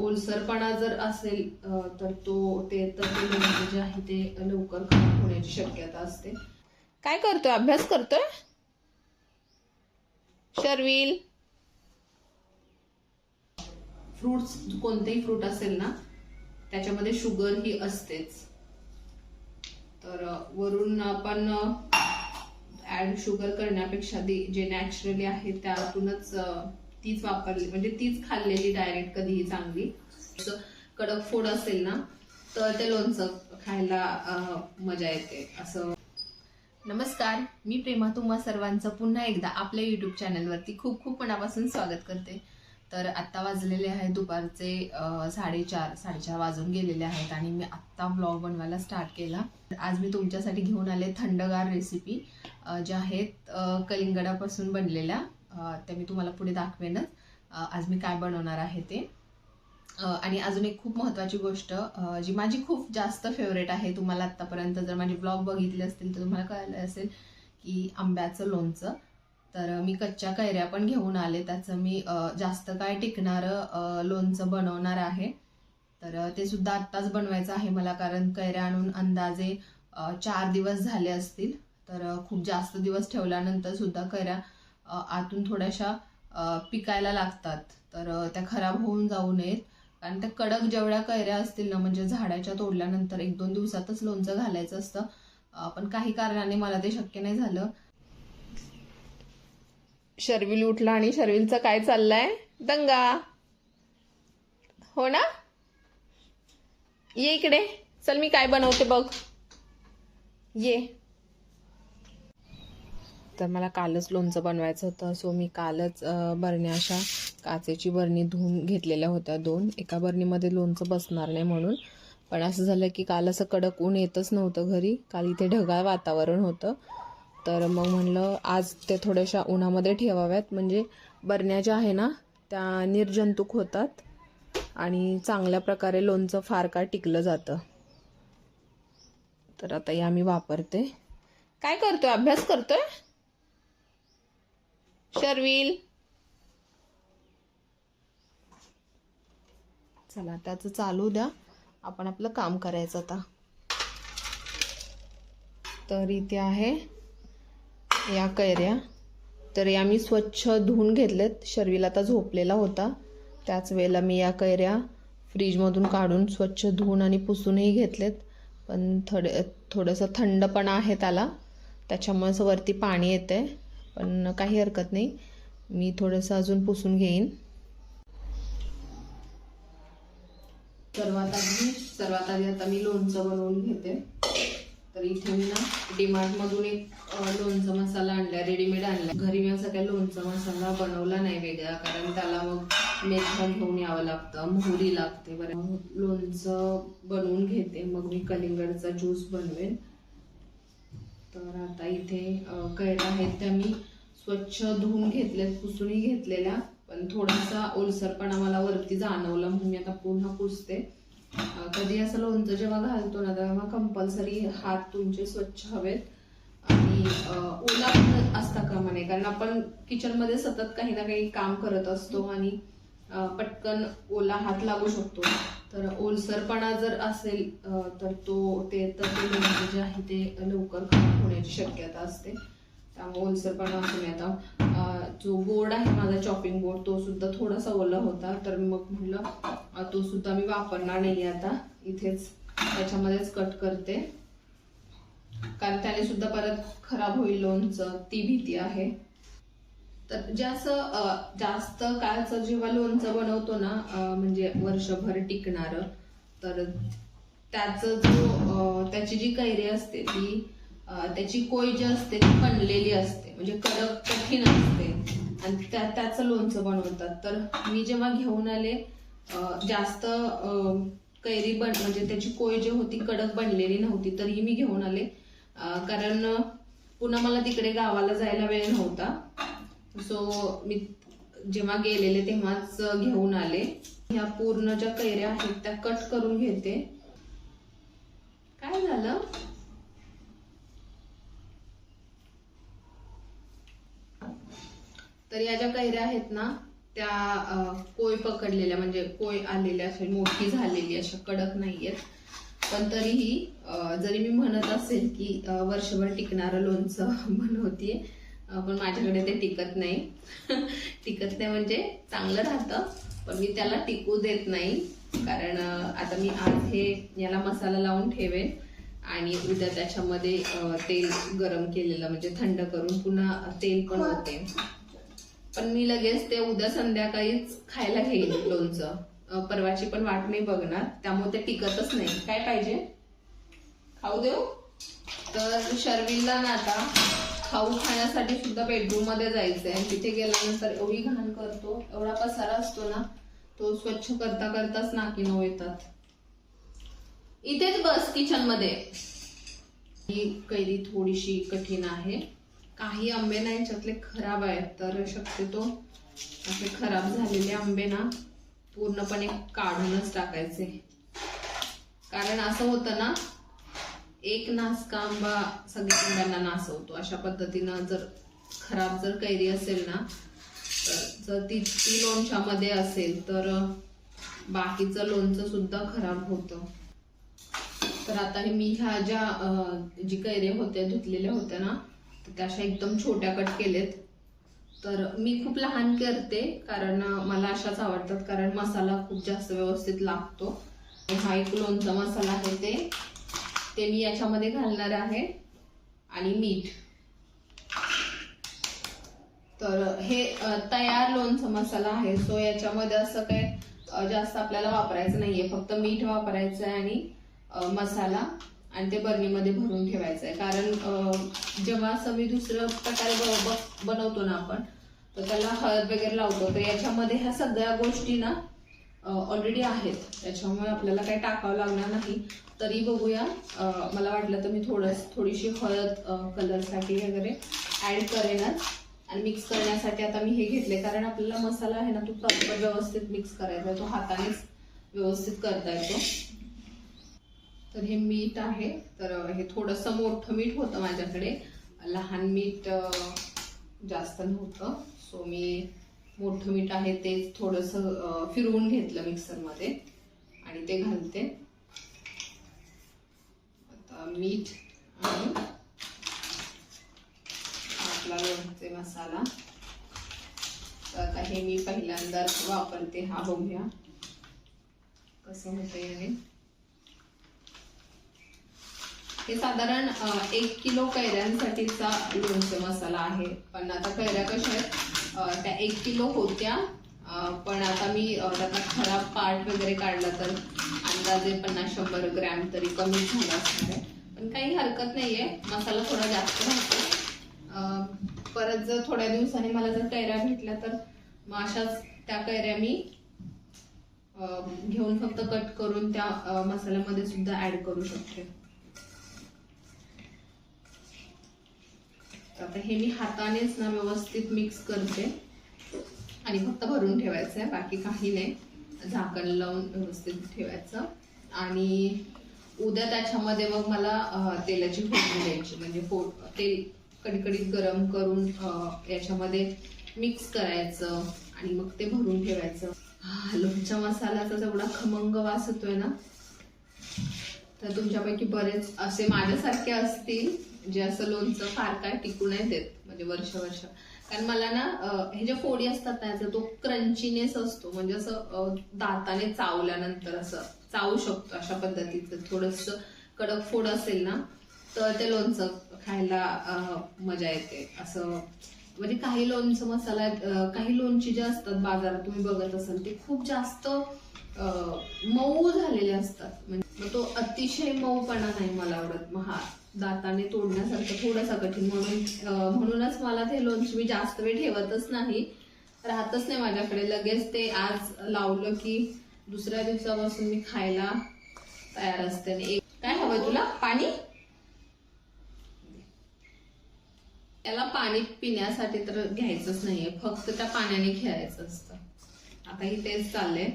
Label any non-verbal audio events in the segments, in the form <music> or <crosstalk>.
ओलसरपणा जर असेल तर तो ते तर लोणचं जे आहे ते लवकर खराब होण्याची शक्यता असते. काय करतोय? अभ्यास करतोय? शर्विल? फ्रुट्स कोणतेही फ्रूट असेल ना त्याच्यामध्ये शुगर ही असतेच. तर वरून आपण ऍड शुगर करण्यापेक्षा जे नॅचरली आहे त्यातूनच तीच वापरली म्हणजे तीच खाल्लेली डायरेक्ट कधीही चांगली. असं कडक फोड असेल ना तर ते लोणचं खायला मजा येते असं. नमस्कार मी प्रेमा तुम्हा सर्वांचं पुन्हा एकदा आपल्या यूट्यूब चॅनलवरती खूप खूप मनापासून स्वागत करते. तर आत्ता वाजलेले आहे दुपारचे साडेचार साडेचार वाजून गेलेले आहेत आणि मी आत्ता ब्लॉग बनवायला स्टार्ट केला. आज मी तुमच्यासाठी घेऊन आले थंडगार रेसिपी ज्या आहेत कलिंगडापासून बनलेल्या. ते मी तुम्हाला पुढे दाखवेनच. आज मी काय बनवणार आहे ते. आणि अजून एक खूप महत्त्वाची गोष्ट जी माझी खूप जास्त फेवरेट आहे तुम्हाला आत्तापर्यंत जर माझे ब्लॉग बघितले असतील तर तुम्हाला कळलं असेल की आंब्याचं लोणचं. तर मी कच्च्या कैऱ्या पण घेऊन आले. त्याचं मी जास्त काय टिकणारं लोणचं बनवणार आहे. तर ते सुद्धा आत्ताच बनवायचं आहे मला कारण कैऱ्या आणून अंदाजे चार दिवस झाले असतील. तर खूप जास्त दिवस ठेवल्यानंतर सुद्धा कैऱ्या आतून थोड्याशा पिकायला लागतात. तर त्या खराब होऊन जाऊ नयेत. कारण त्या कडक जेवढ्या कैऱ्या असतील ना म्हणजे झाडाच्या तोडल्यानंतर एक दोन दिवसातच लोणचं घालायचं असतं. पण काही कारणाने मला ते शक्य नाही झालं. शर्विल उठला आणि शर्विलचं काय चाललंय? दंगा. हो ना? ये इकडे. चल मी काय बनवते बघ. ये. तर मला कालच लोणचं बनवायचं होतं. सो मी कालच बरण्या अशा काचेची बरणी धुवून घेतलेल्या होत्या दोन. एका बरणीमध्ये लोणचं बसणार नाही म्हणून. पण असं झालं की काल असं कडक ऊन येतच नव्हतं घरी. काल इथे ढगाळ वातावरण होतं. तर मग म्हणलं आज ते थोड्याशा उन्हामध्ये ठेवाव्यात. म्हणजे बरण्या ज्या आहे ना त्या निर्जंतुक होतात आणि चांगल्या प्रकारे लोणचं फार काळ टिकलं जातं. तर आता या मी वापरते. काय करतोय? अभ्यास करतोय? शर्विल. चला त्याचं चालू द्या. आपण आपलं काम करायचं आता. तर इथे आहे या कैऱ्या. तर या मी स्वच्छ धुवून घेतलेत. शर्विल आता झोपलेला होता. त्याच वेळेला मी या कैऱ्या फ्रीजमधून काढून स्वच्छ धुवून आणि पुसूनही घेतलेत. पण थोडे थोडंसं थंडपणा आहे त्याला. त्याच्यामुळे असं वरती पाणी येते पण काही हरकत नाही. मी थोडंसं अजून पुसून घेईन. सर्वात आधी सर्वात आधी आता मी लोणचं बनवून घेते. तर इथे मी ना डीमार्टमधून एक लोणचा मसाला आणला रेडीमेड आणला घरी मी असा काही लोणचा मसाला बनवला नाही वेगळा कारण त्याला मग मेथा घेऊन यावं लागतं मोहरी लागते बरं. लोणचं बनवून घेते मग मी कलिंगडचा ज्यूस बनवेन. तर आता इथे अ, कैऱ्या आहेत त्या मी स्वच्छ धुवून घेतल्यात पुसूनही घेतलेल्या. पण थोडासा ओलसरपणा मला वरती जाणवला म्हणून मी आता पुन्हा पुसते. कधी असं लोणचं जेव्हा घालतो ना तेव्हा कंपल्सरी हात तुमचे स्वच्छ हवेत. आणि ओला पण असता कामा नये कारण आपण किचनमध्ये सतत काही ना काही काम करत असतो आणि पटकन ओला हात लागू शकतो. तर ओलसरपणा जर असेल तर तो ते तर ते लोणचं जे आहे ते लवकर खराब होण्याची शक्यता असते. त्यामुळे ओलसरपणा असून आता. जो बोर्ड आहे माझा चॉपिंग बोर्ड तो सुद्धा थोडासा ओला होता. तर मग म्हटलं तो सुद्धा मी वापरणार नाही आता. इथेच त्याच्यामध्येच कट करते. कारण त्याने सुद्धा परत खराब होईल लोणचं. ती भीती आहे. तर जे असं जास्त काळचं जेव्हा लोणचं बनवतो ना म्हणजे वर्षभर टिकणारं तर त्याचं जो त्याची जी कैरी असते ती त्याची कोय जी असते ती बनलेली असते म्हणजे कडक कठीण असते. आणि त्या त्याचं लोणचं बनवतात. तर मी जेव्हा घेऊन आले जास्त कैरी बन म्हणजे त्याची कोय जी होती कडक बनलेली नव्हती तरीही मी घेऊन आले. कारण पुन्हा मला तिकडे गावाला जायला वेळ नव्हता. सो मी जेव्हा गेलेले तेव्हाच घेऊन आले. ह्या पूर्ण ज्या कैऱ्या आहेत त्या कट करून घेते. काय झालं? तर या ज्या कैऱ्या आहेत ना त्या कोय पकडलेल्या म्हणजे कोय आलेल्या अशा मोठी झालेली अशा कडक नाहीयेत. पण तरीही जरी मी म्हणत असेल की वर्षभर टिकणारं लोणचं <laughs> बनवतीये अं, पण माझ्याकडे ते टिकत नाही. <laughs> टिकत नाही म्हणजे चांगलं राहतं पण मी त्याला टिकू देत नाही. कारण आता मी आज हे याला मसाला लावून ठेवेन आणि उद्या त्याच्यामध्ये तेल गरम केलेलं म्हणजे थंड करून पुन्हा तेल पण होते पण मी लगेच ते उद्या संध्याकाळीच खायला घेईन लोणचं. परवाची पण वाट नाही बघणार त्यामुळे ते टिकतच नाही. काय पाहिजे? खाऊ देऊ? तर शर्विलला ना आता खाऊ खाण्यासाठी सुद्धा बेडरूममध्ये जायचंय. आणि तिथे गेल्यानंतर एवढी घाण करतो एवढा पसारा असतो ना तो स्वच्छ करता करताच नाकी नऊ येतात इथेच बस किचनमध्ये. ही कैरी थोडीशी कठीण आहे. काही आंबे ना याच्यातले खराब आहेत तर शक्यतो असे खराब झालेले आंबे ना पूर्णपणे काढूनच टाकायचे. कारण असं होतं ना एक नासका आंबा सगळ्या आंब्यांना नासवतो. अशा पद्धतीनं जर खराब जर कैरी असेल ना तर जर ती ती लोणच्यामध्ये असेल तर बाकीचं लोणचं सुद्धा खराब होतं. तर आता हे मी ह्या ज्या जी कैऱ्या होत्या धुतलेल्या होत्या ना तर त्या अशा एकदम छोट्या कट केलेत. तर मी खूप लहान करते कारण मला अशाच आवडतात कारण मसाला खूप जास्त व्यवस्थित लागतो. हा एक लोणचा मसाला आहे ते. ते मी याच्यामध्ये घालणार आहे. आणि मीठ. तर हे तयार लोणचं मसाला आहे. सो याच्यामध्ये असं काय जास्त आपल्याला वापरायचं नाहीये. फक्त मीठ वापरायचं आहे आणि मसाला आणि ते बरणीमध्ये भरून ठेवायचं आहे. कारण जेव्हा असं मी दुसरं प्रकारे बनवतो ना आपण तर त्याला हळद वगैरे लावतो. तर याच्यामध्ये ह्या सगळ्या गोष्टी ना ऑलरेडी आहेत. त्याच्यामुळे आपल्याला काही टाकावं लागणार नाही. तरी बघूया. मला वाटलं तर मी थोडं थोडीशी हळद कलरसाठी वगैरे ॲड करेनच. आणि मिक्स करण्यासाठी आता मी हे घेतले कारण आपल्याला मसाला आहे ना तो प्रॉपर व्यवस्थित मिक्स करायचा आहे. तो हातानेच व्यवस्थित करता येतो. तर हे मीठ आहे. तर हे थोडंसं मोठं मीठ होतं माझ्याकडे. लहान मीठ जास्त नव्हतं. सो मी मोठं मीठ आहे ते थोडंसं फिरवून घेतलं मिक्सरमध्ये आणि ते घालते. आता मीठ आणि आपला लोणचे मसाला. तर आता हे मी पहिल्यांदा वापरते हा बघूया कसं होतं हे. हे साधारण एक किलो कैऱ्यांसाठीचा लोणचे मसाला आहे. पण आता कैऱ्या कशा आहेत? त्या एक किलो होत्या. पण आता मी त्याचा खराब पार्ट वगैरे काढला तर अंदाजे पन्नास शंभर ग्रॅम तरी कमी झाला असणार आहे. पण काही हरकत नाही आहे मसाला थोडा जास्त राहतो. परत जर थोड्या दिवसांनी मला जर कैऱ्या भेटल्या तर मग अशाच त्या कैऱ्या मी घेऊन फक्त कट करून त्या मसाल्यामध्ये सुद्धा ऍड करू शकते. तर आता हे मी हातानेच ना व्यवस्थित मिक्स करते. आणि फक्त भरून ठेवायचं आहे बाकी काही नाही. झाकण लावून व्यवस्थित ठेवायचं. आणि उद्या त्याच्यामध्ये मग मला तेलाची फोडणी द्यायची. म्हणजे फोड तेल कडकडीत गरम करून याच्यामध्ये मिक्स करायचं आणि मग ते भरून ठेवायचं. लोणच्या मसाल्याचा जेवढा खमंग वास होतोय ना तर तुमच्यापैकी बरेच असे माझ्यासारखे असतील जे असं लोणचं फार काय टिकू नाही देत म्हणजे वर्ष वर्ष. कारण मला ना हे जे फोडी असतात ना याचा तो क्रंचीनेस असतो. म्हणजे असं दाताने चावल्यानंतर असं चावू शकतो अशा पद्धतीचं. थोडस कडक फोड असेल ना तर ते लोणचं खायला मजा येते. असं म्हणजे काही लोणचं मसाला काही लोणची जे असतात बाजारात तुम्ही बघत असाल ते खूप जास्त मऊ झालेले असतात. म्हणजे मग तो अतिशय मऊपणा नाही मला आवडत. मग हा दाताने तोडण्यासारखं थोडासा कठीण. म्हणून म्हणूनच मला ते लोणचं मी जास्त वेळ ठेवतच नाही. राहतच नाही माझ्याकडे. लगेच ते आज लावलं की दुसऱ्या दिवसापासून मी खायला तयार असते. आणि एक काय हवंय तुला? पाणी? त्याला पाणी पिण्यासाठी तर घ्यायचंच नाहीये. फक्त त्या पाण्याने खेळायचं असतं. आता ही तेच चाललंय.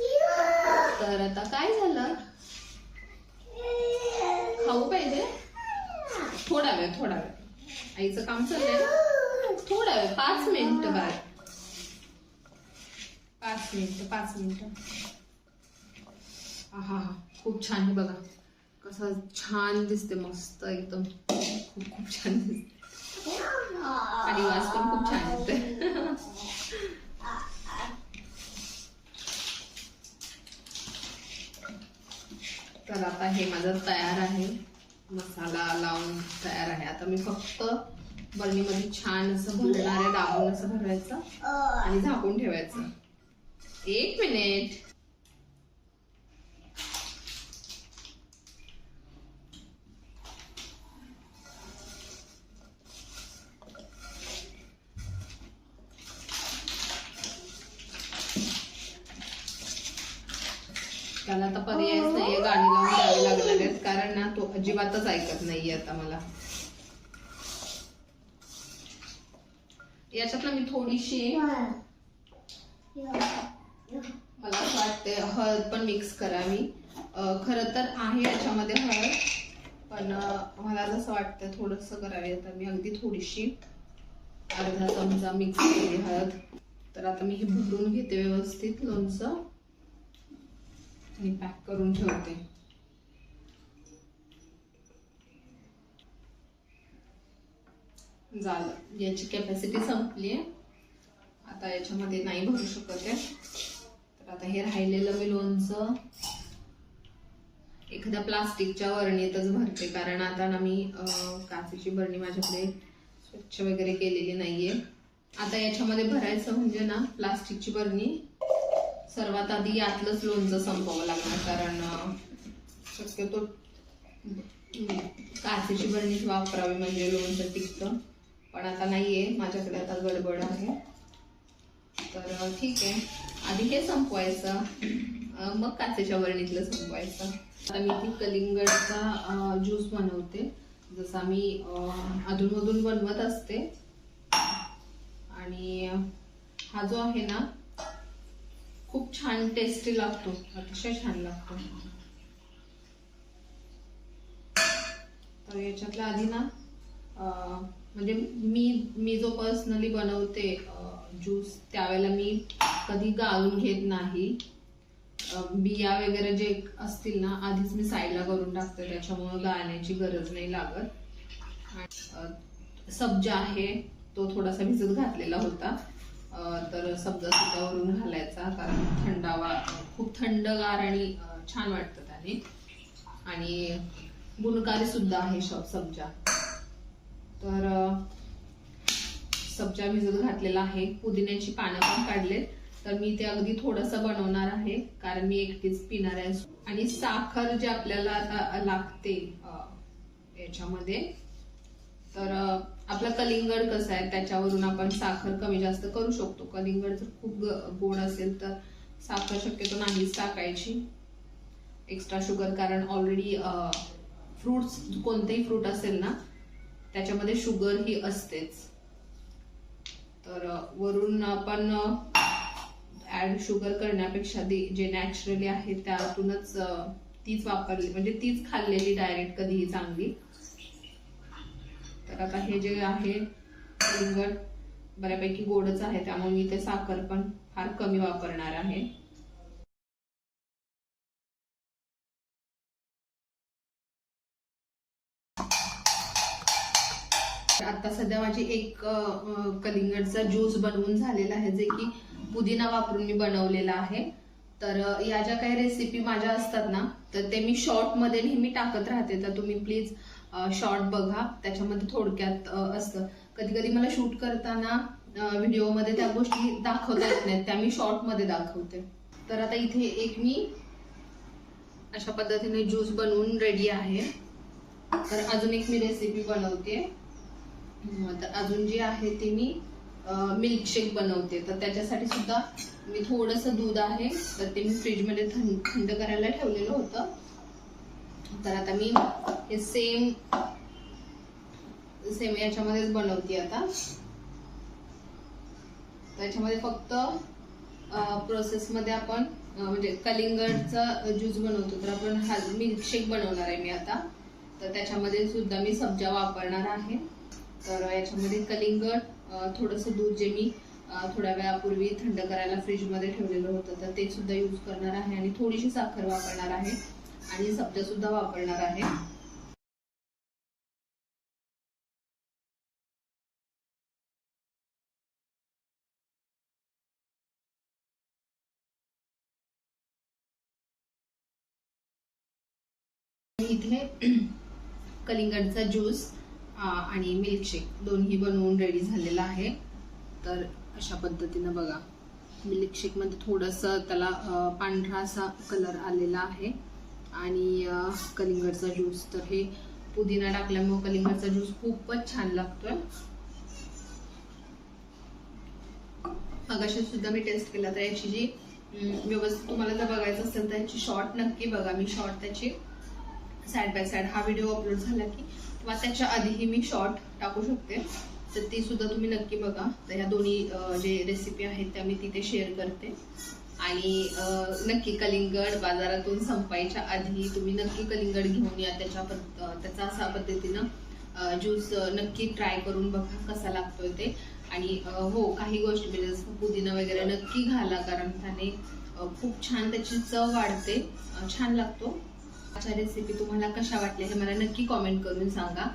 तर आता काय झालं? खाऊ पाहिजे? थोडा वेळ थोडा वेळ. आईचं काम चाललंय. थोडा वेळ पाच मिनिट बाळ. पाच मिनिट पाच मिनिट. हा हा. खूप छान आहे बघा. कसं छान दिसते मस्त एकदम. खूप खूप छान दिसते आणि वास पण खूप छान येते <laughs> तर आता हे माझं तयार आहे. मसाला लावून तयार आहे. आता मी फक्त बरणीमध्ये छान असं भरणार आहे दाबून असं भरायचं आणि झाकून ठेवायचं. एक मिनिट. त्याला आता पर्यायच नाही. गाणी लावून द्यावे लागणार आहेत कारण ना तो अजिबातच ऐकत नाहीये आता मला. याच्यात ना मी थोडीशी मला असं वाटते हळद पण मिक्स करावी खर तर आहे याच्यामध्ये हळद पण मला जसं वाटतं थोडंसं करावी आता. मी अगदी थोडीशी अर्धा चमचा मिक्स केली हळद. तर आता मी हे भरून घेते व्यवस्थित लोणचं. मी पॅक करून ठेवते. झालं. याची कॅपॅसिटी संपली आहे. आता याच्यामध्ये नाही भरू शकत आहे. तर आता हे राहिलेलं मी लोणचं एखाद्या प्लास्टिकच्या वरणीतच भरते. कारण आता ना मी काचेची बरणी माझ्याकडे स्वच्छ वगैरे केलेली नाहीये. आता याच्यामध्ये भरायचं म्हणजे ना प्लास्टिकची बरणी सर्वात आधी यातलंच लोणचं संपवावं लागणार कारण शक्यतो काचेची बरणीच वापरावी म्हणजे लोणचं टिकतं. पण आता नाही आहे माझ्याकडे आता गडबड आहे. तर ठीक. आहे आधी हे संपवायचं. मग काचेच्या बरणीतलं संपवायचं. आता मी ती कलिंगडचा ज्यूस बनवते. जसा मी अधूनमधून बनवत असते. आणि हा जो आहे ना खूप छान टेस्टी लागतो अतिशय छान लागतो. तर याच्यातला आधी ना म्हणजे मी मी जो पर्सनली बनवते ज्यूस त्यावेळेला मी कधी गाळून घेत नाही. बिया वगैरे जे असतील ना आधीच मी साईडला करून टाकते त्याच्यामुळे गाळण्याची गरज नाही लागत. सब्जा आहे तो थोडासा भिजत घातलेला होता. तर समजा सुद्धा वरून घालायचा कारण थंडावा खूप थंडगार आणि छान वाटतं त्याने. आणि गुणकारी सुद्धा आहे श- सब्जा. तर सब्जा भिजत घातलेला आहे. पुदिन्याची पानं पण काढले तर मी ते अगदी थोडंसं बनवणार आहे कारण मी एकटीच पिणार आहे. आणि साखर जे आपल्याला आता लागते याच्यामध्ये तर आपला कलिंगड कसं आहे त्याच्यावरून आपण साखर कमी जास्त करू शकतो. कलिंगड जर खूप गोड असेल तर साखर शक्यतो नाहीच टाकायची. एक्स्ट्रा शुगर कारण ऑलरेडी फ्रुट्स कोणतेही फ्रूट असेल ना त्याच्यामध्ये शुगर ही असतेच. तर वरून आपण ऍड शुगर करण्यापेक्षा जे नॅचरली आहे त्यातूनच तीच वापरली म्हणजे तीच खाल्लेली डायरेक्ट कधीही चांगली. तर आता हे जे आहे कलिंगड बऱ्यापैकी गोडच आहे त्यामुळे मी ते साखर पण फार कमी वापरणार आहे. आता सध्या माझी एक कलिंगडचा ज्यूस बनवून झालेला आहे जे की पुदिना वापरून मी बनवलेला आहे. तर या ज्या काही रेसिपी माझ्या असतात ना तर ते मी शॉर्टमध्ये नेहमी टाकत राहते. तर तुम्ही प्लीज शॉर्ट बघा. त्याच्यामध्ये थोडक्यात असतं. कधी कधी मला शूट करताना व्हिडिओमध्ये त्या गोष्टी दाखवता येत नाहीत. त्या मी शॉर्टमध्ये दाखवते. तर आता इथे एक मी अशा पद्धतीने ज्यूस बनवून रेडी आहे. तर अजून एक मी रेसिपी बनवते. तर अजून जी आहे ती मी मिल्कशेक बनवते. तर त्याच्यासाठी सुद्धा मी थोडंसं दूध आहे. तर ते मी फ्रीजमध्ये थंड थंड करायला ठेवलेलं होतं. तर आता मी हे सेम सेम याच्यामध्येच बनवते आता. त्याच्यामध्ये फक्त प्रोसेसमध्ये आपण म्हणजे कलिंगडचा ज्यूस बनवतो. तर आपण हा मिल्कशेक बनवणार आहे मी आता. तर त्याच्यामध्ये सुद्धा मी सब्जा वापरणार आहे. तर याच्यामध्ये कलिंगड थोडंसं दूध जे मी थोड्या वेळापूर्वी थंड करायला फ्रीजमध्ये ठेवलेलं होतं तर ते सुद्धा यूज करणार आहे. आणि थोडीशी साखर वापरणार आहे. आणि सब्जा सुद्धा वापरणार आहे. इथे <clears throat> कलिंगडचा ज्यूस आणि मिल्कशेक दोन्ही बनवून रेडी झालेला आहे. तर अशा पद्धतीनं बघा. मिल्कशेकमध्ये त्याला पांढरा असा कलर आलेला आहे. आणि कलिंगडचा ज्यूस तर हे पुदिना टाकल्यामुळे कलिंगडचा ज्यूस खूपच छान लागतोय. मगाशी सुद्धा मी टेस्ट केला तर याची जी व्यवस्थित तुम्हाला जर बघायचं असेल तर याची शॉर्ट नक्की बघा. मी शॉर्ट त्याची साइड बाय साइड हा व्हिडिओ अपलोड झाला की किंवा त्याच्या आधीही मी शॉर्ट टाकू शकते. तर ती सुद्धा तुम्ही नक्की बघा. तर ह्या दोन्ही जे रेसिपी आहेत त्या मी तिथे शेअर करते. आणि नक्की कलिंगड बाजारातून संपायच्या आधी तुम्ही नक्की कलिंगड घेऊन या त्याच्या पद्ध- त्याचा असा पद्धतीनं ज्यूस नक्की ट्राय करून बघा कसा लागतोय ते. आणि हो काही गोष्टी म्हणजे जसं पुदिना वगैरे नक्की घाला कारण त्याने खूप छान त्याची चव वाढते छान लागतो. अशा रेसिपी तुम्हाला कशा वाटल्या हे मला नक्की कॉमेंट करून सांगा.